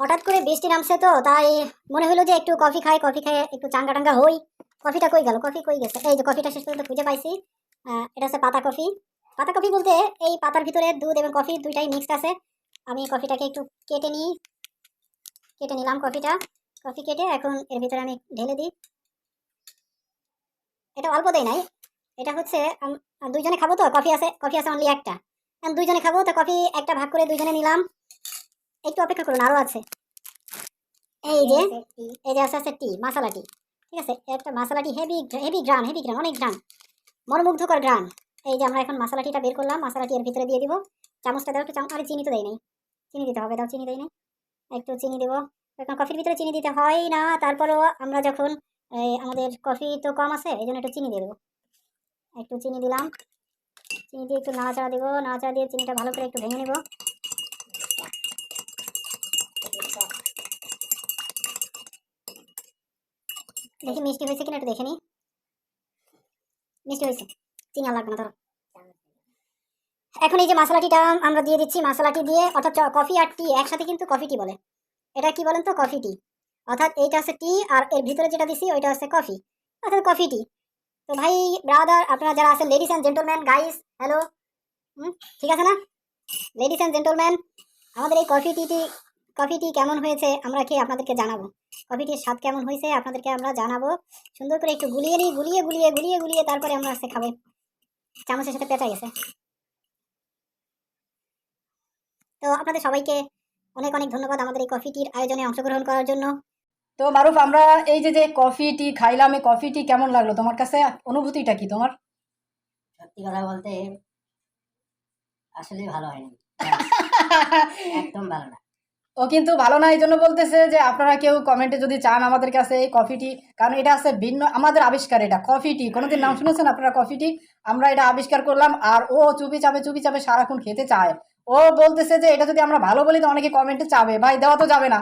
হঠাৎ করে বৃষ্টি নামছে তো, তাই মনে হলো যে একটু কফি খাই, কফি খেয়ে একটু চাঙ্গা টাঙ্গা হই। কফিটা কই গেল? কফি কই গেছে? এই যে কফিটা শেষ পর্যন্ত খুঁজে পাইছি। এটা হচ্ছে পাতা কফি। পাতা কফি বলতে এই পাতার ভিতরে দুধ এবং কফি দুইটাই মিক্সড আছে। আমি কফিটাকে একটু কেটে নিই। কেটে নিলাম কফিটা। কফি কেটে এখন এর ভিতরে আমি ঢেলে দিই। এটা অল্প দেয় নাই। এটা হচ্ছে দুইজনে খাব তো? কফি আছে কফি আছে অনলি একটা। দুইজনে খাব, তো কফি একটা ভাগ করে দুইজনে নিলাম। একটু অপেক্ষা করুন, আরও আছে। এই যে এই যে আছে আছে টি মশলা টি ঠিক আছে? একটা মশলা টি heavy heavy grain heavy grain অনেক গ্রান মনোমুগ্ধকর গ্রান এই যে আমরা এখন মশলা টিটা বের করলাম মশলা টি এর ভিতরে দিয়ে দিব। চামচটা দাও একটু চামচ আরে চিনি তো দেয় নাই। চিনি দিতে হবে, দাও চিনি দেয় নাই। একটু চিনি দেবো। এখন কফির ভিতরে চিনি দিতে হয় না, তারপরেও আমরা যখন আমাদের কফি তো কম আছে, এই জন্য একটু চিনি দিয়ে দেবো। একটু চিনি দিলাম। চিনি দিয়ে একটু নাড়াচাড়া দেবো, নাড়াচাড়া দিয়ে চিনিটা ভালো করে একটু ভেঙে নেব। দেখি মিষ্টি হয়েছে কিনা একটু দেখে নি। মিষ্টি হয়েছে। চিনি লাগবে না, ধরো। এখন এই যে মশলাটিটা আমরা দিয়ে দিচ্ছি, মশলাটি দিয়ে, অর্থাৎ কফি আর টি একসাথে কিন্তু কফি টি বলে। এটা কি বলেন তো? কফি টি অর্থাৎ এইটা হচ্ছে টি আর এর ভিতরে যেটা দিছি, ওইটা হচ্ছে কফি। অর্থাৎ কফি টি তো ভাই ব্রাদার আপনারা যারা আছেন ladies and gentleman guys hello ঠিক আছে না? লেডিস অ্যান্ড জেন্টলম্যান আমাদের এই কফি টিটি কফি টি কেমন হয়েছে আমরা খেয়ে আপনাদেরকে জানাব? কফিটির স্বাদ কেমন হয়েছে আপনাদেরকে আমরা জানাব। সুন্দর করে একটু গুলিয়ে নিই গুলিয়ে গুলিয়ে গুলিয়ে গুলিয়ে তারপরে আমরা আজকে খাব। চামচের সাথে পেঁচা গেছে। তো আপনাদের সবাইকে অনেক অনেক ধন্যবাদ আমাদের এই কফিটির আয়োজনে অংশগ্রহণ করার জন্য। তো মারুফ আমরা এই যে যে কফি টি খাইলাম এই কফি টি কেমন লাগল? তোমার কাছে অনুভূতিটা কি তোমার? সত্যি কথা বলতে আসলে ভালো হয়নি। একদম ভালো না। ও কিন্তু ভালো না এই জন্য বলতেছে যে আপনারা কেউ কমেন্টে যদি চান আমাদের কাছে এই কফিটি কারণ এটা আছে ভিন্ন, আমাদের আবিষ্কার এটা কফিটি কোনোদিন নাম শুনেছেন আপনারা কফিটি আমরা এটা আবিষ্কার করলাম আর ও চুপি চাপে চুপি চাপে সারাক্ষণ খেতে চায়। ও বলতেছে যে এটা যদি আমরা ভালো বলি, তো অনেকে কমেন্টে চাবে। ভাই, দেওয়া তো যাবে না।